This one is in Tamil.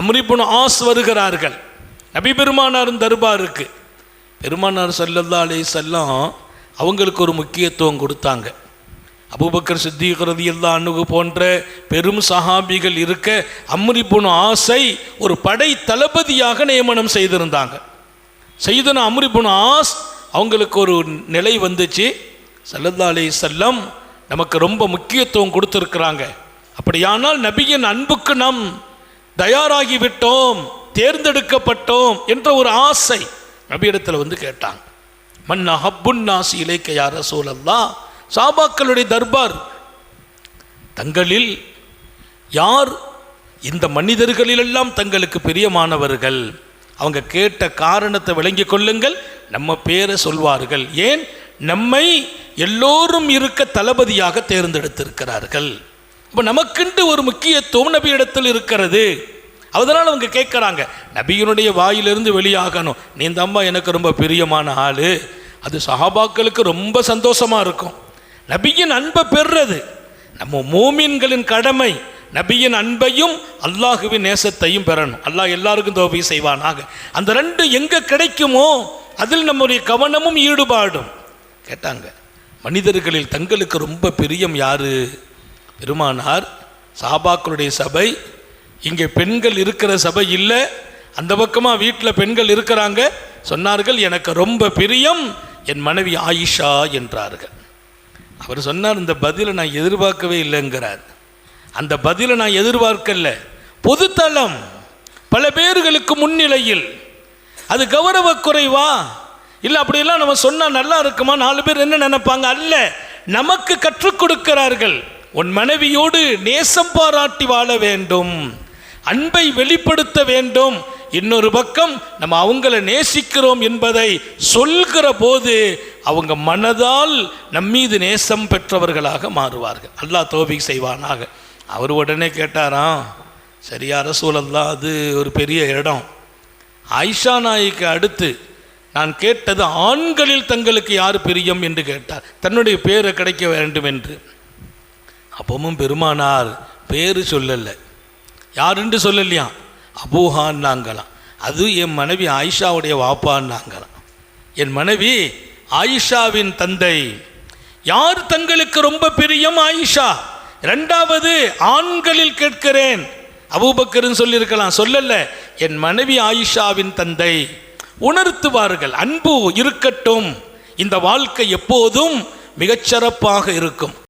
அம்ரிபுன் ஆஸ் வருகிறார்கள். நபி பெருமானாரும் தர்பாருக்கு பெருமானார் சல்லல்லா அலே செல்லம் அவங்களுக்கு ஒரு முக்கியத்துவம் கொடுத்தாங்க. அபூபக்கர் சித்திக் ரதியல்லாஹு அன்ஹு போன்ற பெரும் சஹாபிகள் இருக்க அம்ரிபுன் ஆசை ஒரு படை தளபதியாக நியமனம் செய்திருந்தாங்க. செய்தன அம்ரிபுன் ஆஸ் அவங்களுக்கு ஒரு நிலை வந்துச்சு. சல்லல்லா அலே செல்லம் நமக்கு ரொம்ப முக்கியத்துவம் கொடுத்துருக்குறாங்க. அப்படியானால் நபியின் அன்புக்கு நாம் தயாராகிவிட்டோம் தேர்ந்தெடுக்கப்பட்டோம் என்ற ஒரு ஆசை நபியிடத்தில் வந்து கேட்டாங்க. மன்னா ஹப்புன் நாசி இலக்கையார சூழல்லா சாபாக்களுடைய தர்பார் தங்களில் யார் இந்த மனிதர்களிலெல்லாம் தங்களுக்கு பிரியமானவர்கள்? அவங்க கேட்ட காரணத்தை விளங்கிக் கொள்ளுங்கள் நம்ம பேரை சொல்வார்கள். ஏன்? நம்மை எல்லோரும் இருக்க தளபதியாக தேர்ந்தெடுத்திருக்கிறார்கள். இப்போ நமக்குண்டு ஒரு முக்கியத்துவம் நபி இடத்தில் இருக்கிறது. அதனால் அவங்க கேட்குறாங்க நபியினுடைய வாயிலிருந்து வெளியாகணும். நீ இந்த அம்மா எனக்கு ரொம்ப பிரியமான ஆள். அது சஹாபாக்களுக்கு ரொம்ப சந்தோஷமாக இருக்கும். நபியின் அன்பை பெறுறது. நம்ம மூமின்களின் கடமை. நபியின் அன்பையும் அல்லாஹுவின் நேசத்தையும் பெறணும். அல்லாஹ் எல்லாருக்கும் தோபி செய்வானாக. அந்த ரெண்டு எங்கே கிடைக்குமோ அதில் நம்முடைய கவனமும் ஈடுபாடும். கேட்டாங்க. மனிதர்களில் தங்களுக்கு ரொம்ப பிரியம் யாரு? பெருமானார் சாபாக்களுடைய சபை இங்கே பெண்கள் இருக்கிற சபை இல்லை அந்த பக்கமாக வீட்டில் பெண்கள் இருக்கிறாங்க சொன்னார்கள் எனக்கு ரொம்ப பிரியம் என் மனைவி ஆயிஷா என்றார்கள். அவர் சொன்னார் இந்த பதிலை நான் எதிர்பார்க்கவே இல்லைங்கிறார். அந்த பதிலை நான் எதிர்பார்க்கல. பொதுத்தளம் பல பேர்களுக்கு முன்னிலையில் அது கௌரவ குறைவா இல்லை அப்படியெல்லாம் நம்ம சொன்னால் நல்லா இருக்குமா? நாலு பேர் என்ன நினைப்பாங்க? அல்ல நமக்கு கற்றுக் கொடுக்கிறார்கள். உன் மனைவியோடு நேசம் பாராட்டி வாழ வேண்டும். அன்பை வெளிப்படுத்த வேண்டும். இன்னொரு பக்கம் நம்ம அவங்கள நேசிக்கிறோம் என்பதை சொல்கிற போது அவங்க மனதால் நம்மீது நேசம் பெற்றவர்களாக மாறுவார்கள். அல்லாஹ் தோபிக் செய்வானாக. அவர் உடனே கேட்டாராம் சரியா ரசூலல்லா அது ஒரு பெரிய இடம். ஆயிஷா நாய்க்கு அடுத்து நான் கேட்டது ஆண்களில் தங்களுக்கு யார் பிரியம்? என்று கேட்டார். தன்னுடைய பேரை கிடைக்க வேண்டும் என்று. அப்பவும் பெருமானார் பேர் சொல்லலை. யாருன்னு சொல்லலையா அபூஹான்னாங்களாம் அது என் மனைவி ஆயிஷாவுடைய வாப்பான்னாங்களாம் என் மனைவி ஆயிஷாவின் தந்தை. யார் தங்களுக்கு ரொம்ப பிரியம் ஆயிஷா? ரெண்டாவது ஆண்களில் கேட்கிறேன். அபூபக்கர்னு சொல்லியிருக்கலாம். சொல்லல. என் மனைவி ஆயிஷாவின் தந்தை. உணர்த்துவார்கள். அன்பு இருக்கட்டும். இந்த வாழ்க்கை எப்போதும் மிகச்சிறப்பாக இருக்கும்.